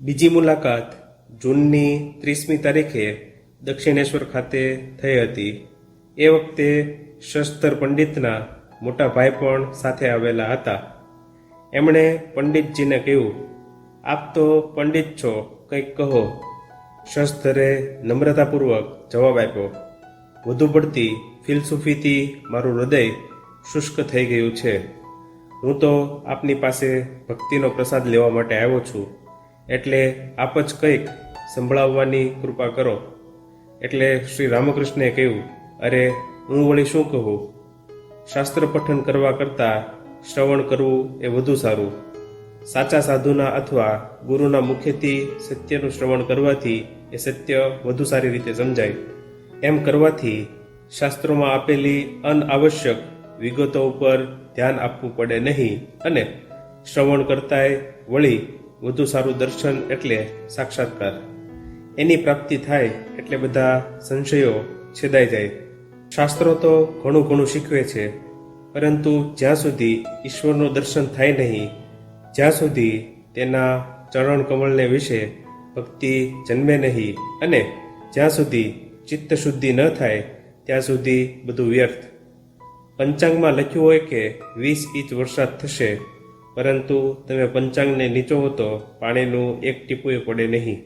બીજી મુલાકાત જૂનની ત્રીસમી તારીખે દક્ષિણેશ્વર ખાતે થઈ હતી. એ વખતે શસ્ત્ર પંડિતના મોટા ભાઈ પણ સાથે આવેલા હતા. એમણે પંડિતજીને કહ્યું, આપ તો પંડિત છો, કંઈક કહો. શસ્ત્રે નમ્રતાપૂર્વક જવાબ આપ્યો, વધુ પડતી ફિલસૂફીથી મારું હૃદય શુષ્ક થઈ ગયું છે. હું તો આપની પાસે ભક્તિનો પ્રસાદ લેવા માટે આવ્યો છું. એટલે આપ જ કંઈક સંભળાવવાની કૃપા કરો. એટલે શ્રી રામકૃષ્ણે કહ્યું, અરે, હું વળી શું કહું? શાસ્ત્ર પઠન કરવા કરતાં શ્રવણ કરવું એ વધુ સારું. સાચા સાધુના અથવા ગુરુના મુખેથી સત્યનું શ્રવણ કરવાથી એ સત્ય વધુ સારી રીતે સમજાય. એમ કરવાથી શાસ્ત્રોમાં આપેલી અનઆવશ્યક વિગતો ઉપર ધ્યાન આપવું પડે નહીં અને શ્રવણ કરતાંય વળી વધુ સારું દર્શન એટલે સાક્ષાત્કાર. એની પ્રાપ્તિ થાય એટલે બધા સંશયો છેદાઈ જાય. શાસ્ત્રો તો ઘણું ઘણું શીખવે છે, પરંતુ જ્યાં સુધી ઈશ્વરનું દર્શન થાય નહીં, જ્યાં સુધી તેના ચરણ કમળને વિશે ભક્તિ જન્મે નહીં અને જ્યાં સુધી ચિત્ત શુદ્ધિ ન થાય, ત્યાં સુધી બધું વ્યર્થ. પંચાંગમાં લખ્યું હોય કે વીસ ઇંચ વરસાદ થશે પરંતુ તમે પંચાંગને નીચો તો પાણીનું એક ટીપુએ પડે નહીં.